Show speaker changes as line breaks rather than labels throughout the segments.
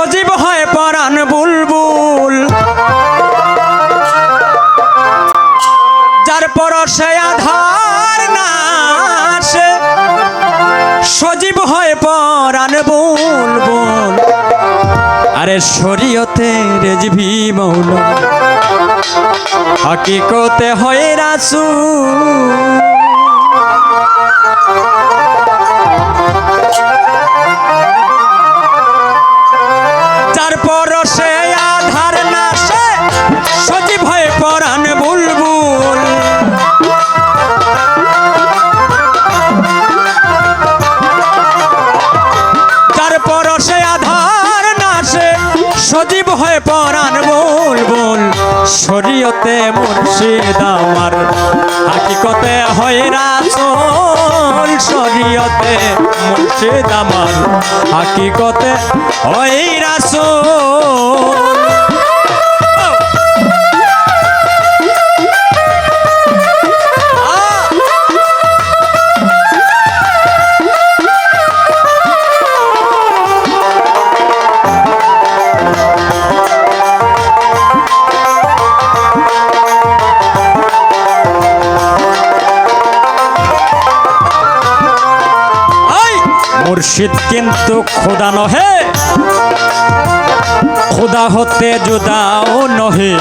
সজীব হয় পরাণ বুলবুল। যার পরশে আধার নাশে, সজীব হয় পরাণ বুলবুল। আরে শরীয়তে রেজভি মৌল, হকিকতে হয় রাসু যার পরশে আধার নাশে সজীব হয়ে পরাণ বুলবুল। যার পরশে আধার নাশে সজীব হয়ে বুলবুল। শরীয়তে মুর্শিদ আমার, হাকিকতে হয় রাসূল শরীয়তে মুর্শিদ আমার। হাকিকতে ওই রাসূল। মুর্শিদ কিন্তু খোদা নহে। খোদা হতে জুদাও নহে।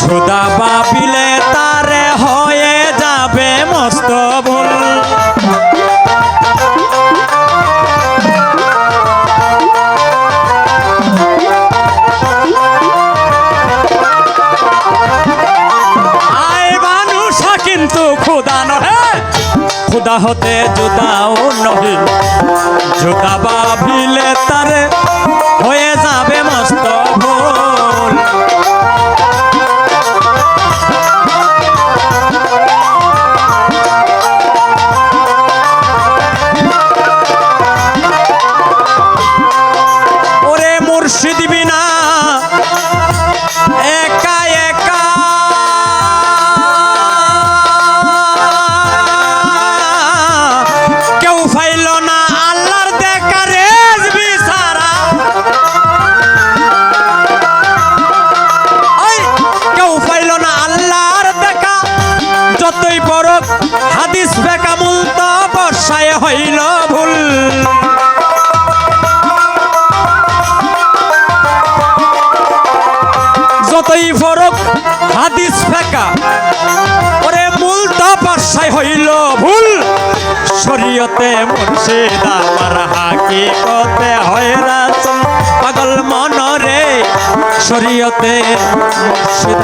জুদা বাবিলে তারে খুদা হতে জুদাও নহে। জুদা বাভিলে তারে হয়ে হাদিস বেকা মূলত বর্ষায় হইল ভুল। যতই ফরক হাদিস ফেকা, ওরে মূল তপস্যায় হইল ভুল। শরীয়তে মুর্শিদ আমার হাকিকতে হয় রাসূল পাগল মনরে শরীয়তে মুর্শিদ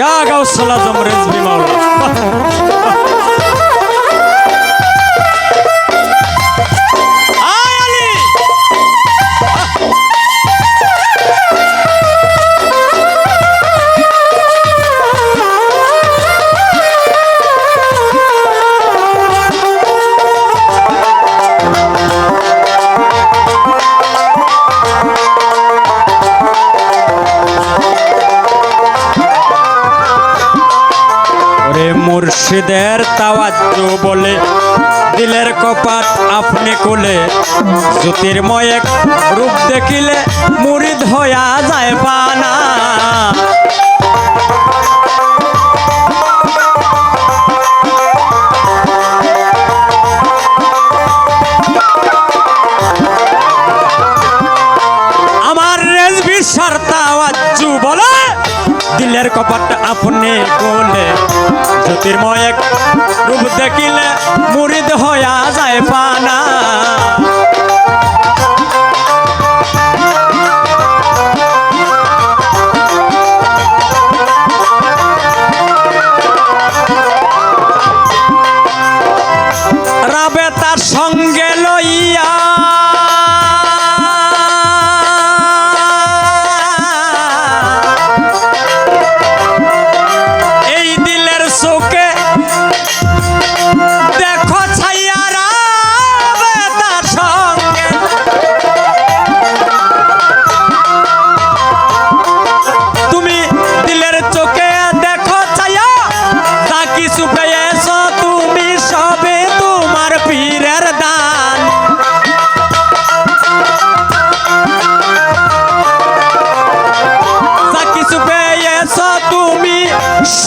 ইয়া গাউসাল আজম রেজবি মাওলানা মুর্শিদের তাওয়াজ বলে, দিলের কপাত আপনি কোলে জ্যোতির্ময় এক রূপ দেখিলে মুরিদ ধয়া যায় পানা। দিলের কপাট আপনি কোলে। জ্যোতির্ময় এক রূপ দেখিলে মুরিদ হইয়া যায় পানা।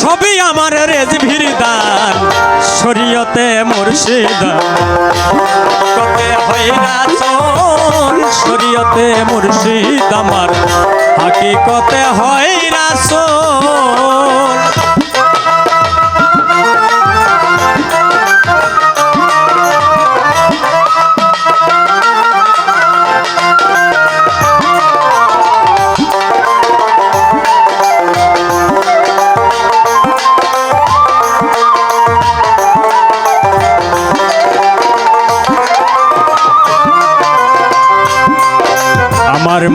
সবই আমার রেজভির দান শরীয়তে মুর্শিদান কতে হইরা শরীয়তে মুর্শিদ আমার। হাকিকতে হইরা চল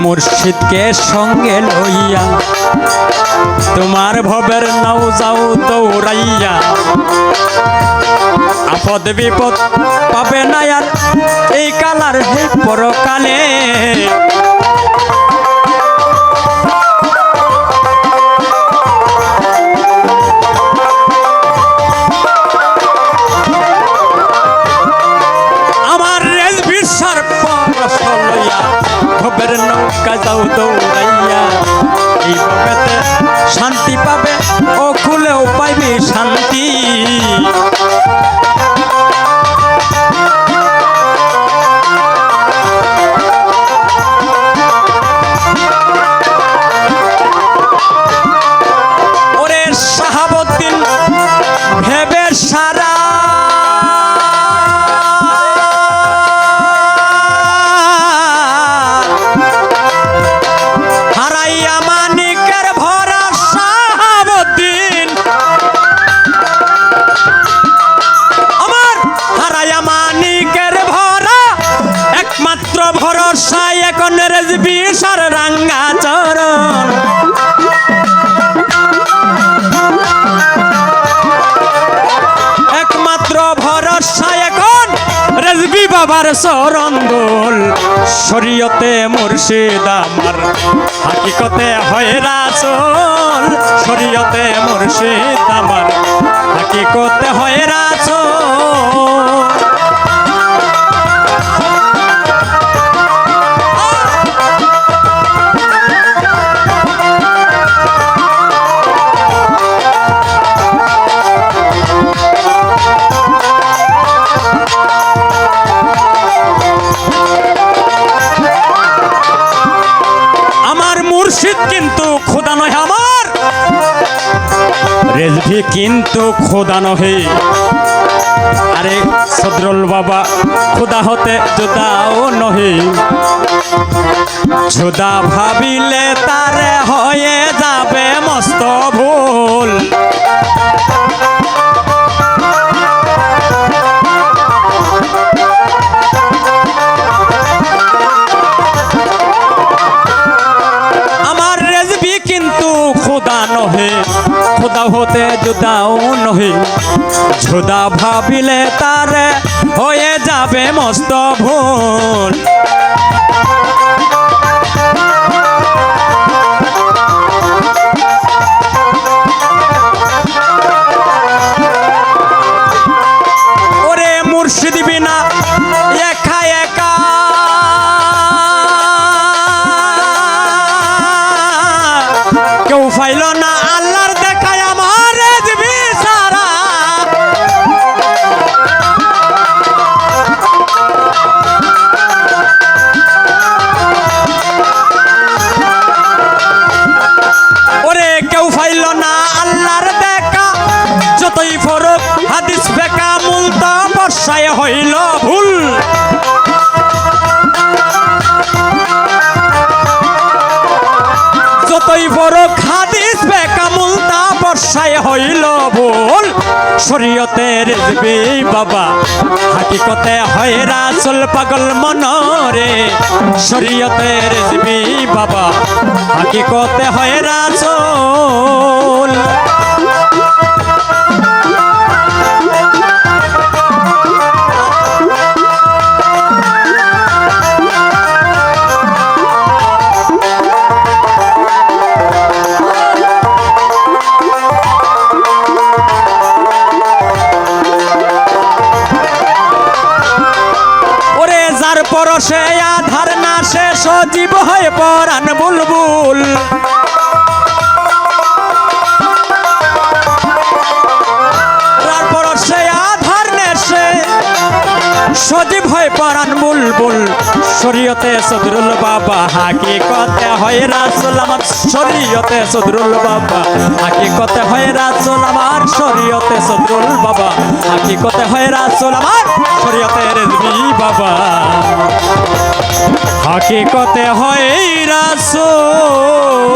মুর্শিদকে সঙ্গে লইয়া। তোমার ভবের নাও যাও দৌড়াইয়া। আপদ বিপদ পাবে না আর, এই কালার হে পরকালে। সার রাঙ্গা চরণ। একমাত্র ভরসা এখন রেজবি বাবার চরঙ্গল শরীয়তে মুর্শিদ আমার, হাকিকতে হয় রাসল শরীয়তে মুর্শিদ আমার, হাকিকতে হয় রাসল রেজভি কিন্তু খোদা নহে। আরে সদরুল বাবা খোদা হতে জোদাও নহে। জোদা ভাবিলে তারে হয়ে যাবে মস্ত ভুল। হতে জুদাও নহি জুদা ভাবিলে তারে হয়ে যাবে মস্ত ভুল। বড় খাদিস বেকামুল, তা বর্ষায় হইল ভুল। শরীয়তের রেজবি বাবা, হাকিকতে হয় রাসুল পাগল মনরে। শরীয়তের রেজবি বাবা, হাকিকতে হয় রাসুল। পরশে আধার না সে সজীব হয়ে পরাণ বুলবুল। পরাণ বুলবুল। শরীয়তে সদরুল বাবা, হাকিকতে হয় রাসুল আমার। শরীয়তে সদরুল বাবা, হাকিকতে হয় রাসুল আমার। শরীয়তে সদরুল বাবা, হাকিকতে হয় রাসুল আমার। শরীয়তে রেজবি বাবা, হাকিকতে হয় রাসুল।